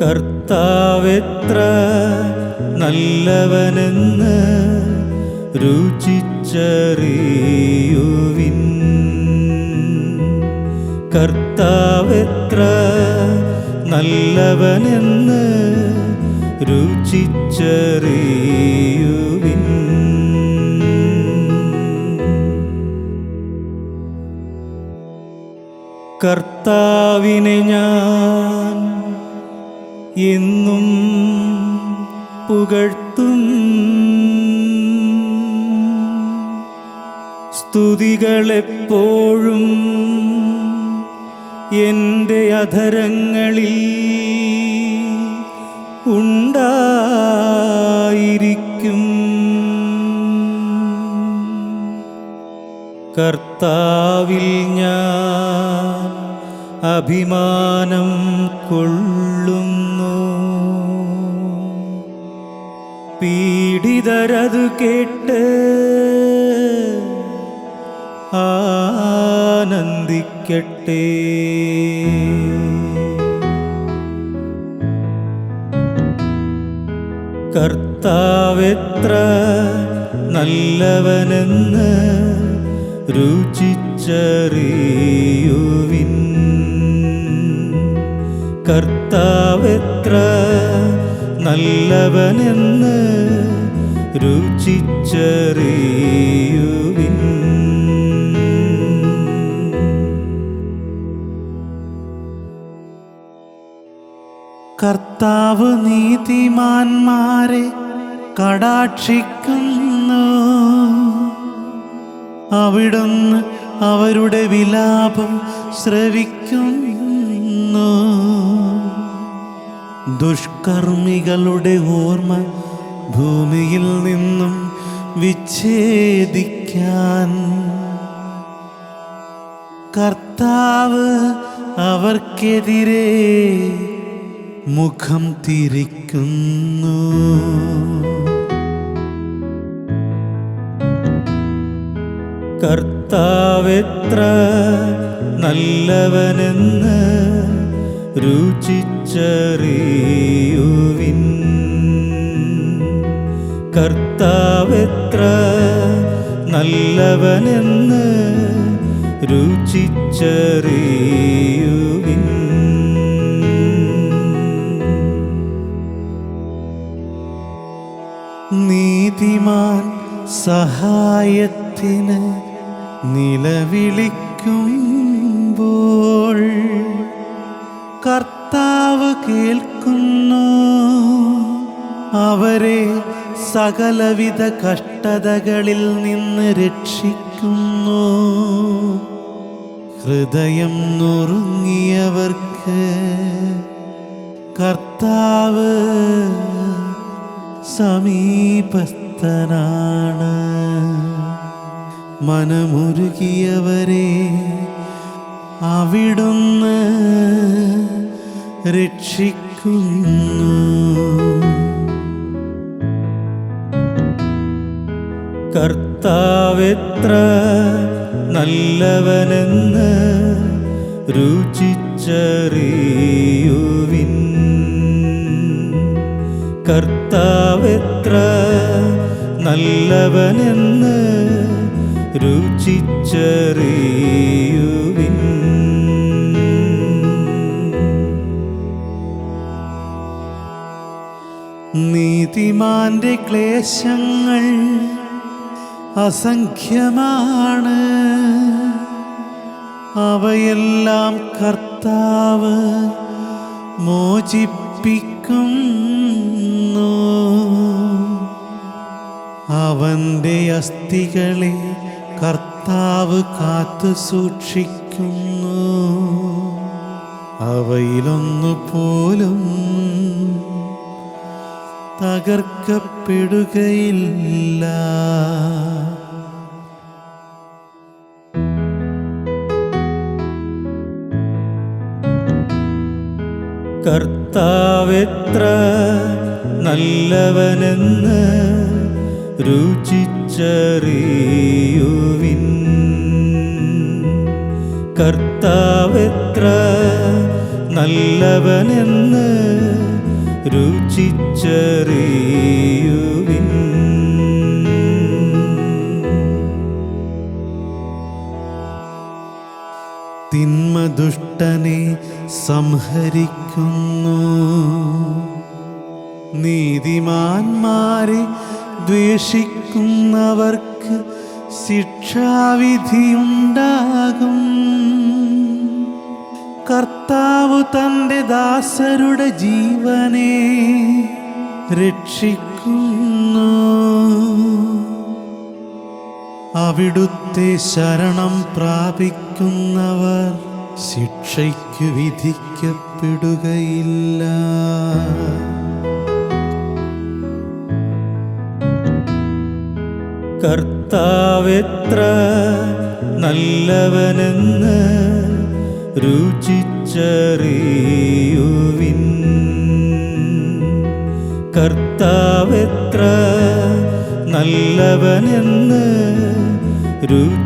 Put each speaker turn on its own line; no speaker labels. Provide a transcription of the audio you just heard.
കർത്താവെത്ര നല്ലവനെന്ന് രുചിച്ചറിയുവിൻ. കർത്താവെത്ര നല്ലവനെന്ന് രുചിച്ചറിയുവിൻ. കർത്താവിനെ ഞാൻ എന്നും പുകഴ്ത്തും. സ്തുതികളെപ്പോഴും എന്റെ അധരങ്ങളിൽ ഉണ്ടായിരിക്കും. കർത്താവിൽ ഞാൻ അഭിമാനം കൊള്ളുന്നു പീഡിതരതു കേട്ട് ആനന്ദിക്കട്ടെ. കർത്താവെത്ര നല്ലവനെന്ന് രുചിച്ചറിയുവിൻ. കർത്താവെത്ര നല്ലവനെന്ന് രുചിച്ചറിയുവിൻ.
കർത്താവ് നീതിമാന്മാരെ കടാക്ഷിക്കുന്നു. അവിടുന്ന് അവരുടെ വിലാപം ശ്രവിക്കുന്നു. ദുഷ്കർമ്മികളുടെ ഓർമ്മ ഭൂമിയിൽ നിന്നും വിച്ഛേദിക്കാൻ. കർത്താവ് അവർക്കെതിരെ മുഖം തിരിക്കുന്നു.
കർത്താവ് എത്ര നല്ലവനെന്ന് രുചിച്ചറിയുവിൻ. കർത്താവെത്ര നല്ലവനെന്ന് രുചിച്ചറിയുവിൻ.
നീതിമാൻ സഹായത്തിന് നിലവിളിക്കുമ്പോൾ കർത്താവ് കേൾക്കുന്നു. അവരെ സകലവിധ കഷ്ടതകളിൽ നിന്ന് രക്ഷിക്കുന്നു. ഹൃദയം നുറുങ്ങിയവർക്ക് കർത്താവ് സമീപസ്ഥനാണ്. മനമുരുകിയവരെ അവിടുന്ന് രക്ഷിക്കുന്നു.
കർത്താവെത്ര നല്ലവനെന്ന് രുചിച്ചറിയുവിൻ. കർത്താവെത്ര നല്ലവനെന്ന് രുചിച്ചറിയുവിൻ
നീതിമാന്റെ ക്ലേശങ്ങൾ അസംഖ്യമാണ്. അവയെല്ലാം കർത്താവ് മോചിപ്പിക്കുന്നു. അവന്റെ അസ്ഥികളെ കർത്താവ് കാത്തു സൂക്ഷിക്കുന്നു. അവയിലൊന്നു പോലും തകർക്കപ്പെടുകയില്ല.
കർത്താവെത്ര നല്ലവനെന്ന് രുചിച്ചറിയുവിൻ. കർത്താവെത്ര നല്ലവനെന്ന് രുചിച്ചറിയുവിൻ.
തിന്മദുഷ്ടനെ സംഹരിക്കുന്നു. നീതിമാന്മാരെ ദ്വേഷിക്കുന്നവർക്ക് ശിക്ഷാവിധിയുണ്ടാകും. കർത്താവ് തന്റെ ദാസരുടെ ജീവനെ രക്ഷിക്കുന്നു. അവിടുത്തെ ശരണം പ്രാപിക്കുന്നവർ ശിക്ഷയ്ക്ക് വിധിക്കപ്പെടുകയില്ല.
കർത്താവെത്ര നല്ലവനെന്ന് രുചിച്ചറിയുവിൻ കർത്താവെത്ര നല്ലവനെന്ന് രുചിച്ചറിയുവിൻ